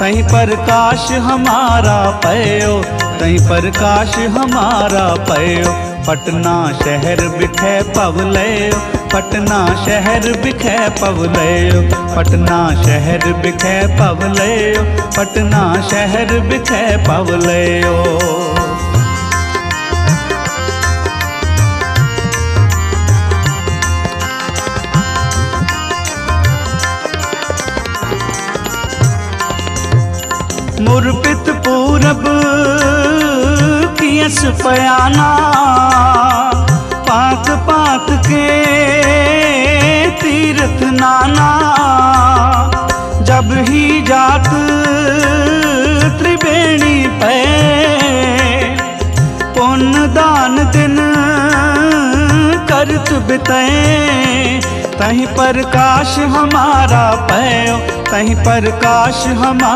तहीं प्रकाश हमारा पयो तहीं प्रकाश हमारा पयो। पटना शहर बिखे पवलयो, पटना शहर बिखे पवलयो। पटना शहर बिखे पवलयो, पटना शहर बिखे पवलयो। मुरपित पूरब कियस पयाना पात पात के तीर्थ नाना। जब ही जात त्रिवेणी पे, पुण्य दान दिन करत बितए तहीं प्रकाश हमारा पयो तहीं प्रकाश हमारा